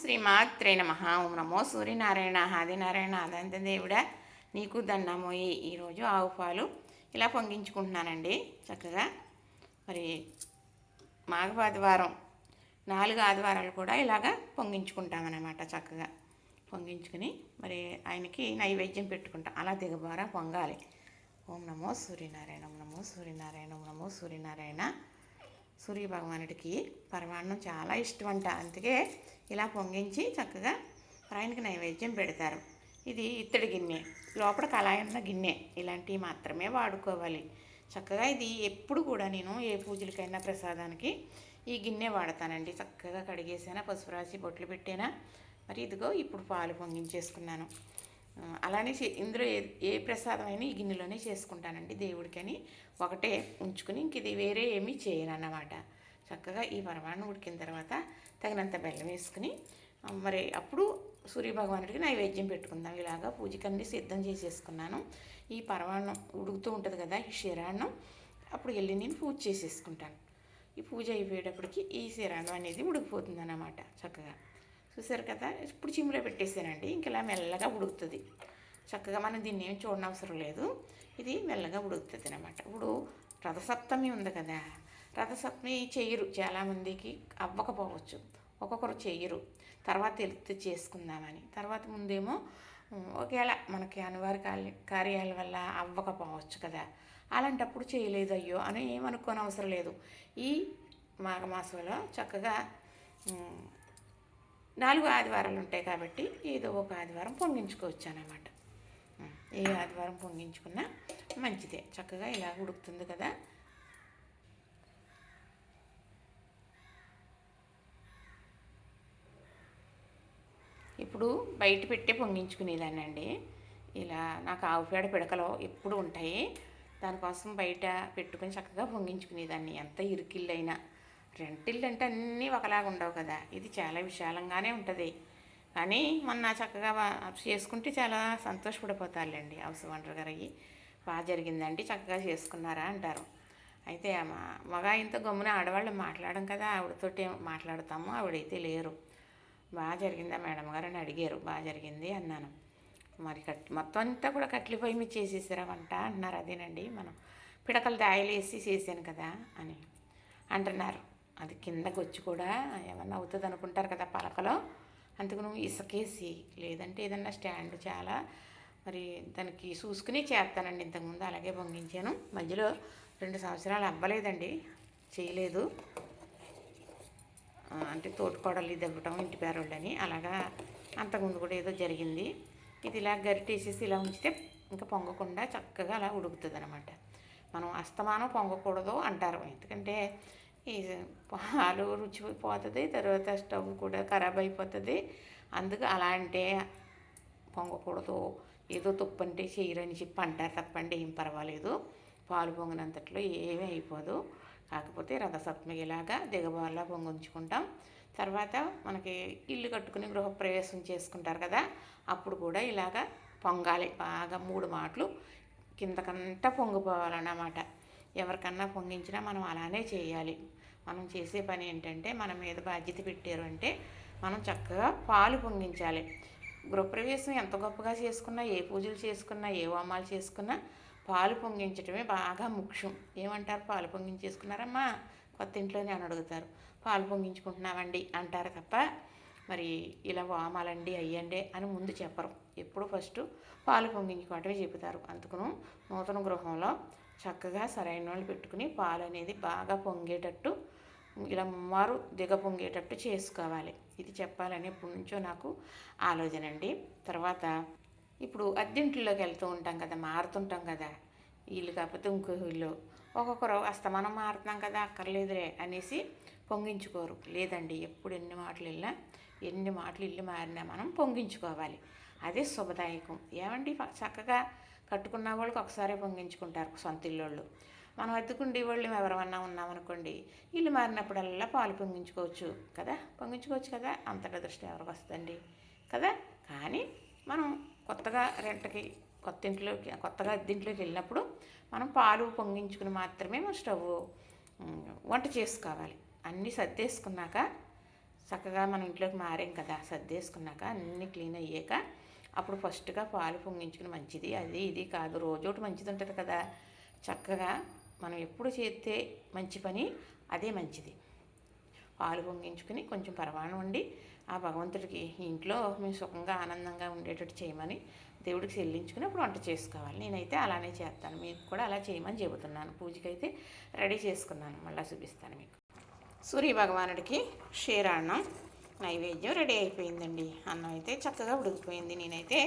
శ్రీమాత్రే నమ. ఓం నమో సూర్యనారాయణ ఆదినారాయణ ఆదంత దేవుడా. నీకు దన్నమోయి ఈరోజు ఆవు పాలు ఇలా పొంగించుకుంటున్నానండి. చక్కగా మరి మాఘ ఆదివారం నాలుగు ఆదివారాలు కూడా ఇలాగా పొంగించుకుంటామన్నమాట చక్కగా. పొంగించుకుని మరి ఆయనకి నైవేద్యం పెట్టుకుంటాం. అలా దిగబారా పొంగాలి. ఓం నమో సూర్యనారాయణ ఓం నమో సూర్యనారాయణ ఓం నమో సూర్యనారాయణ. సూర్య భగవానుడికి పరమాన్నం చాలా ఇష్టం అంట అందుకే ఇలా పొంగించి చక్కగా ఆయనకి నైవేద్యం పెడతారు. ఇది ఇత్తడి గిన్నె. లోపల కళాయి ఉన్న గిన్నె. ఇలాంటివి మాత్రమే వాడుకోవాలి. చక్కగా ఇది ఎప్పుడు కూడా నేను ఏ పూజలకైనా ప్రసాదానికి ఈ గిన్నె వాడతానండి. చక్కగా కడిగేసానా పసుపు రాసి బొట్లు పెట్టేనా. మరి ఇదిగో ఇప్పుడు పాలు పొంగించేసుకున్నాను. అలానే ఇందులో ఏ ఏ ప్రసాదం అయినా ఈ గిన్నెలోనే చేసుకుంటానండి దేవుడికని. ఒకటే ఉంచుకుని ఇంక ఇది వేరే ఏమీ చేయను అన్నమాట చక్కగా ఈ పరమాన్నం ఉడికిన తర్వాత తగినంత బెల్లం వేసుకుని మరి అప్పుడు సూర్యభగవానుడికి నైవేద్యం పెట్టుకుందాం. ఇలాగా పూజకన్నీ సిద్ధం చేసేసుకున్నాను. ఈ పరమాన్నం ఉడుకుతూ ఉంటుంది కదా ఈ క్షీరాన్నం అప్పుడు వెళ్ళి నేను పూజ చేసేసుకుంటాను. ఈ పూజ అయిపోయేటప్పటికి ఈ శిరాన్నం అనేది ఉడికిపోతుంది అన్నమాట చక్కగా. చూసారు కదా? ఇప్పుడు చిమ్ములో పెట్టేసానండి. ఇంక ఇలా మెల్లగా ఉడుకుతుంది. చక్కగా మనం దీన్ని ఏం చూడనవసరం లేదు. ఇది మెల్లగా ఉడుకుతుంది అనమాట ఇప్పుడు రథసప్తమి ఉంది కదా? రథసప్తమి చెయ్యరు చాలామందికి అవ్వకపోవచ్చు. ఒక్కొక్కరు చెయ్యరు తర్వాత తెలుస్తు చేసుకుందామని. తర్వాత ముందేమో ఉమ్, ఒకవేళ మనకి అనివార్య కార్య కార్యాల వల్ల అవ్వకపోవచ్చు కదా? అలాంటప్పుడు చేయలేదు అయ్యో అని ఏమనుకోని అవసరం లేదు. ఈ మాఘమాసంలో చక్కగా నాలుగు ఆదివారాలు ఉంటాయి కాబట్టి ఏదో ఒక ఆదివారం పొంగించుకోవచ్చునమాట. ఏ ఆదివారం పొంగించుకున్నా మంచిదే. చక్కగా ఇలా ఉడుకుతుంది కదా. ఇప్పుడు బయట పెట్టే పొంగించుకునేదాన్ని అండి ఇలా నాకు ఆవు పేడ పిడకలు ఎప్పుడు ఉంటాయి. దానికోసం బయట పెట్టుకుని చక్కగా పొంగించుకునేదాన్ని. ఎంత ఇరికిళ్ళైనా. రెంటిల్లు అంటే అన్నీ ఒకలాగా ఉండవు కదా. ఇది చాలా విశాలంగానే ఉంటుంది. కానీ మొన్న చక్కగా చేసుకుంటే చాలా సంతోషపడిపోతారులేండి. హౌస్ వంటర్ గారు అయ్యి బాగా జరిగిందండి చక్కగా చేసుకున్నారా అంటారు. అయితే మా మగ ఇంత గమ్మున ఆడవాళ్ళు మాట్లాడడం కదా ఆవిడతోటి మాట్లాడతాము ఆవిడైతే లేరు. బాగా జరిగిందా మేడం గారు అని అడిగారు. బాగా జరిగింది అన్నాను. మరి కట్ మొత్తం అంతా కూడా కట్లిపోయి పొయ్యి చేసేసారా వంట అంటున్నారు. అదేనండి మనం పిడకలు దాయలేసి చేశాను కదా అని అంటున్నారు. అది కిందకు వచ్చి కూడా ఏమన్నా అవుతుంది అనుకుంటారు కదా పలకలో. అందుకు నువ్వు ఇసుకేసి లేదంటే ఏదన్నా స్టాండ్ చాలా మరి దానికి చూసుకుని చేస్తానండి. ఇంతకుముందు అలాగే పొంగించాను. మధ్యలో రెండు సంవత్సరాలు అవ్వలేదండి. చేయలేదు. అంటే తోటకోడలు దగ్గటం ఇంటి పేరోళ్ళని అలాగా అంతకుముందు కూడా ఏదో జరిగింది. ఇది ఇలా గరిటేసేసి ఇలా ఉంచితే ఇంకా పొంగకుండా చక్కగా అలా ఉడుకుతుంది అనమాట మనం అస్తమానం పొంగకూడదు అంటారు. ఎందుకంటే ఈ పాలు రుచి పోతుంది తర్వాత స్టవ్ కూడా ఖరాబ్ అయిపోతుంది. అందుకు అలా అంటే పొంగకూడదు. ఏదో తుప్పు అంటే చేయరని చెప్పి అంటారు తప్పండి ఏం పర్వాలేదు. పాలు పొంగినంతట్లో ఏమీ అయిపోదు. కాకపోతే రథసప్తమి ఇలాగా దిగబార్లా పొంగించుకుంటాం. తర్వాత మనకి ఇల్లు కట్టుకుని గృహప్రవేశం చేసుకుంటారు కదా అప్పుడు కూడా ఇలాగా పొంగాలి. బాగా మూడు మాటలు కిందకంతా పొంగిపోవాలన్నమాట. ఎవరికన్నా పొంగించినా మనం అలానే చేయాలి. మనం చేసే పని ఏంటంటే మన మీద బాధ్యత పెట్టారు అంటే మనం చక్కగా పాలు పొంగించాలి. గృహప్రవేశం ఎంత గొప్పగా చేసుకున్నా ఏ పూజలు చేసుకున్నా ఏ హోమాలు చేసుకున్నా పాలు పొంగించడమే బాగా ముఖ్యం. ఏమంటారు? పాలు పొంగించేసుకున్నారమ్మా? కొత్త ఇంట్లోనే అని అడుగుతారు. పాలు పొంగించుకుంటున్నామండి అంటారు తప్ప మరి ఇలా వామాలండి అయ్యండి అని ముందు చెప్పరు. ఎప్పుడు ఫస్ట్ పాలు పొంగించుకోవటమే చెబుతారు. అందుకును నూతన గృహంలో చక్కగా సరైన వాళ్ళు పెట్టుకుని పాలు అనేది బాగా పొంగేటట్టు ఇలా మారు దిగ పొంగేటట్టు చేసుకోవాలి. ఇది చెప్పాలని ఎప్పటి నుంచో నాకు ఆలోచన అండి. తర్వాత ఇప్పుడు అద్దెంట్లోకి వెళ్తూ ఉంటాం కదా మారుతుంటాం కదా వీళ్ళు కాకపోతే ఇంకో వీళ్ళు ఒక్కొక్కరు అస్తమానం మారుతున్నాం కదా అక్కర్లేదులే అనేసి పొంగించుకోరు. లేదండి ఎప్పుడు ఎన్ని మాటలు ఇల్లా ఎన్ని మాటలు ఇల్లు మారినా మనం పొంగించుకోవాలి. అదే శుభదాయకం. ఏమండి చక్కగా కట్టుకున్న వాళ్ళకి ఒకసారి పొంగించుకుంటారు సొంత ఇల్లోళ్ళు. మనం అద్దెకుండే వాళ్ళు ఎవరమన్నా ఉన్నామనుకోండి ఇల్లు మారినప్పుడల్లా పాలు పొంగించుకోవచ్చు కదా? పొంగించుకోవచ్చు కదా? అంతటా దృష్టి ఎవరికి వస్తుందండి? కదా? కానీ మనం కొత్తగా రెంట్కి కొత్త ఇంట్లోకి కొత్తగా అద్దెంట్లోకి వెళ్ళినప్పుడు మనం పాలు పొంగించుకుని మాత్రమే మనం స్టవ్ వంట చేసుకోవాలి. అన్నీ సర్దేసుకున్నాక చక్కగా మన ఇంట్లోకి మారాం కదా సర్దేసుకున్నాక అన్నీ క్లీన్ అయ్యాక అప్పుడు ఫస్ట్గా పాలు పొంగించుకుని మంచిది అది ఇది కాదు రోజు ఒకటి మంచిది ఉంటుంది కదా? చక్కగా మనం ఎప్పుడు చేస్తే మంచి పని అదే మంచిది. పాలు పొంగించుకుని కొంచెం పరమాణం ఉండి ఆ భగవంతుడికి ఇంట్లో మేము సుఖంగా ఆనందంగా ఉండేటట్టు చేయమని దేవుడికి చెల్లించుకుని అప్పుడు వంట చేసుకోవాలి. నేనైతే అలానే చేస్తాను. మీకు కూడా అలా చేయమని చెబుతున్నాను. పూజకైతే రెడీ చేసుకున్నాను. మళ్ళీ చూపిస్తాను మీకు. సూర్య భగవానుడికి క్షీరాన్నం నైవేద్యం రెడీ అయిపోయిందండి. అన్నం అయితే చక్కగా ఉడికిపోయింది. నేనైతే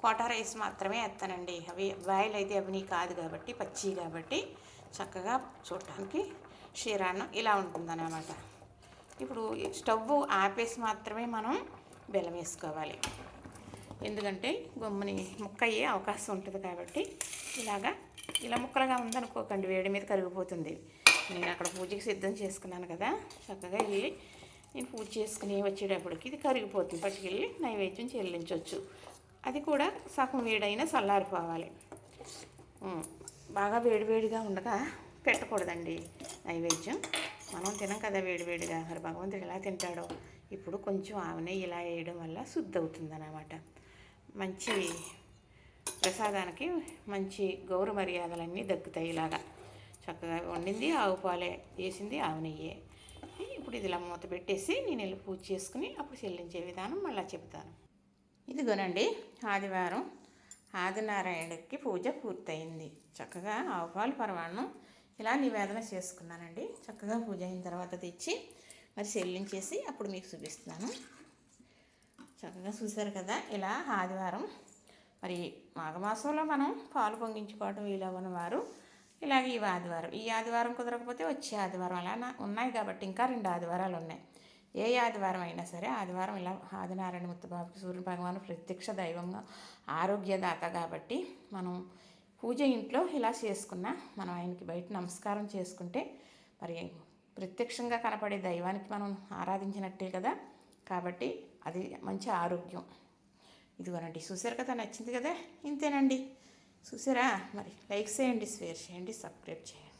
కోటా రైస్ మాత్రమే వేస్తానండి అవి బాయిల్ అయితే అవి కాదు కాబట్టి పచ్చి కాబట్టి చక్కగా చూడటానికి క్షీరాన్నం ఇలా ఉంటుందన్నమాట. ఇప్పుడు స్టవ్ ఆపేసి మాత్రమే మనం బెల్లం వేసుకోవాలి. ఎందుకంటే గమ్ముని ముక్క అయ్యే అవకాశం ఉంటుంది కాబట్టి ఇలాగా ఇలా ముక్కలుగా ఉందనుకోకండి వేడి మీద కరిగిపోతుంది. నేను అక్కడ పూజకి సిద్ధం చేసుకున్నాను కదా చక్కగా ఇవి నేను పూజ చేసుకుని వచ్చేటప్పటికి ఇది కరిగిపోతుంది. పట్టుకెళ్ళి నైవేద్యం చెల్లించవచ్చు. అది కూడా సగం వేడైనా చల్లారిపోవాలి. బాగా వేడివేడిగా ఉండగా పెట్టకూడదండి. నైవేద్యం. మనం తినం కదా వేడివేడిగా. మరి భగవంతుడు ఎలా తింటాడో? ఇప్పుడు కొంచెం ఆవునే ఇలా వేయడం వల్ల శుద్ధి అవుతుంది అన్నమాట మంచి ప్రసాదానికి మంచి గౌరవ మర్యాదలన్నీ దక్కుతాయి ఇలాగా. చక్కగా వండింది ఆవు పాలే వేసింది ఆవు నెయ్యే. ఇప్పుడు ఇది ఇలా మూత పెట్టేసి నేను వెళ్ళి పూజ చేసుకుని అప్పుడు చెల్లించే విధానం మళ్ళీ చెప్తాను ఇదిగోనండి ఆదివారం ఆదినారాయణకి పూజ పూర్తయింది. చక్కగా ఆవుపాలు పాలు ఇలా నివేదన చేసుకున్నానండి. చక్కగా పూజ అయిన తర్వాత తెచ్చి మరి చెల్లించేసి అప్పుడు మీకు చూపిస్తున్నాను. చక్కగా చూశారు కదా ఇలా ఆదివారం మరి మాఘమాసంలో మనం పాలు పొంగించుకోవడం వీలవ్వని వారు ఇలాగ ఈ ఆదివారం. ఈ ఆదివారం కుదరకపోతే వచ్చే ఆదివారం. అలా ఉన్నాయి కాబట్టి ఇంకా రెండు ఆదివారాలు ఉన్నాయి. ఏ ఆదివారం అయినా సరే ఆదివారం ఇలా ఆదినారాయణ ముత్తబాబుకి సూర్య భగవాను ప్రత్యక్ష దైవంగా ఆరోగ్యదాత కాబట్టి మనం పూజ ఇంట్లో ఇలా చేసుకున్నా మనం ఆయనకి బయట నమస్కారం చేసుకుంటే మరి ప్రత్యక్షంగా కనపడే దైవానికి మనం ఆరాధించినట్టే కదా. కాబట్టి అది మంచి ఆరోగ్యం. ఇదిగోనండి చూసారు కదా నచ్చింది కదా? ఇంతేనండి. చూసారా మరి లైక్ చేయండి షేర్ చేయండి సబ్స్క్రైబ్ చేయండి.